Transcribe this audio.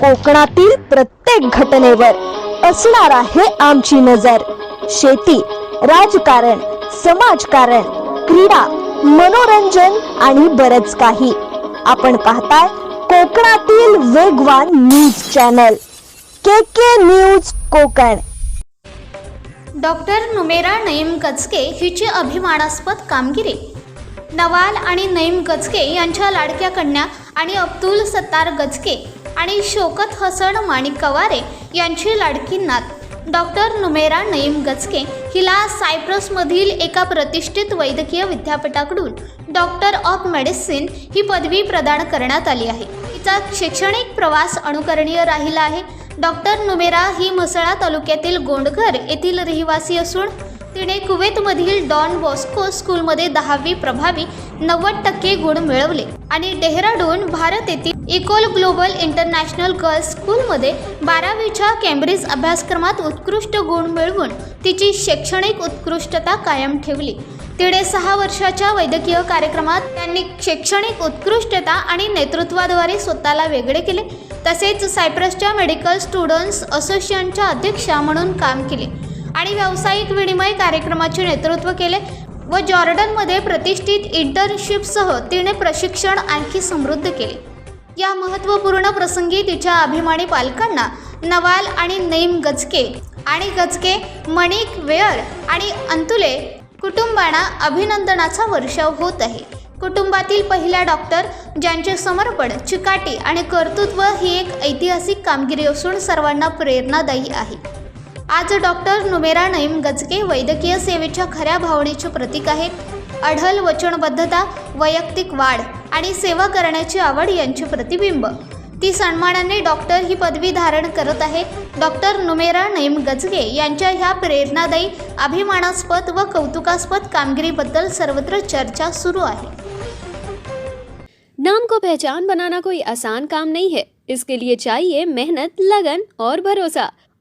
कोकणातील प्रत्येक घटनेवर असणार आहे आमची नजर. शेती राजकारण समाजकारण क्रीडा मनोरंजन आणि बरच काही. आपण पाहताय कोकणातील वेगवान news channel. K K news Konkan. Doctor Numera Naeem Gachke हिची अभिमानास्पद कामगिरी. नवाल आणि नईम गचके यांच्या लाडक्या कन्या आणि अब्दुल सत्तार गचके आणि शोकत हसन माणिक कवारे यांची लाडकी नात. डॉक्टर नुमेरा नईम गचके हिला सायप्रसमधील एका प्रतिष्ठित वैद्यकीय विद्यापीठाकडून डॉक्टर ऑफ मेडिसिन ही पदवी प्रदान करण्यात आली आहे. तिचा शैक्षणिक प्रवास अनुकरणीय राहिला आहे. डॉक्टर नुमेरा ही म्हसळा तालुक्यातील गोंडघर येथील रहिवासी असून तिने कुवेतमधील डॉन बॉस्को स्कूलमध्ये दहावी प्रभावी नव्वद टक्के गुण मिळवले आणि डेहराडून भारत येथील इकोल ग्लोबल इंटरनॅशनल गर्ल्स स्कूलमध्ये बारावीच्या कॅम्ब्रिज अभ्यासक्रमात उत्कृष्ट गुण मिळवून तिची शैक्षणिक उत्कृष्टता कायम ठेवली. तिने सहा वर्षाच्या वैद्यकीय कार्यक्रमात त्यांनी शैक्षणिक उत्कृष्टता आणि नेतृत्वाद्वारे स्वतःला वेगळे केले. तसेच सायप्रसच्या मेडिकल स्टुडंट्स असोसिएशनच्या अध्यक्षा म्हणून काम केले. आणि व्यावसायिक विनिमय कार्यक्रमाचे नेतृत्व केले व जॉर्डनमध्ये प्रतिष्ठित इंटर्नशिपसह तिने प्रशिक्षण आणखी समृद्ध केले. या महत्त्वपूर्ण प्रसंगी तिच्या अभिमानी पालकांना नवाल आणि नईम गजके आणि गजके मणिक वेअर आणि अंतुले कुटुंबांना अभिनंदनाचा वर्षाव होत आहे. कुटुंबातील पहिल्या डॉक्टर ज्यांचे समर्पण चिकाटी आणि कर्तृत्व ही एक ऐतिहासिक कामगिरी असून सर्वांना प्रेरणादायी आहे. आज डॉक्टर नुमेरा नईम गजके वैद्यकीय सेवेच्या खऱ्या भावनेचे प्रतीक आहेत. अढल वचनबद्धता वैयक्तिक वाढ आणि सेवा करण्याची आवड यांचे प्रतिबिंब. ती सन्मानाने डॉक्टर ही पदवी धारण करत आहे. डॉक्टर नुमेरा नईम गजगे यांच्या ह्या प्रेरणादायी अभिमानास्पद व कौतुकास्पद कामगिरीबद्दल सर्वत्र चर्चा सुरू आहे. नाम को पहचान बनाना कोई आसान काम नहीं है। इसके लिए चाहिए मेहनत लगन और भरोसा।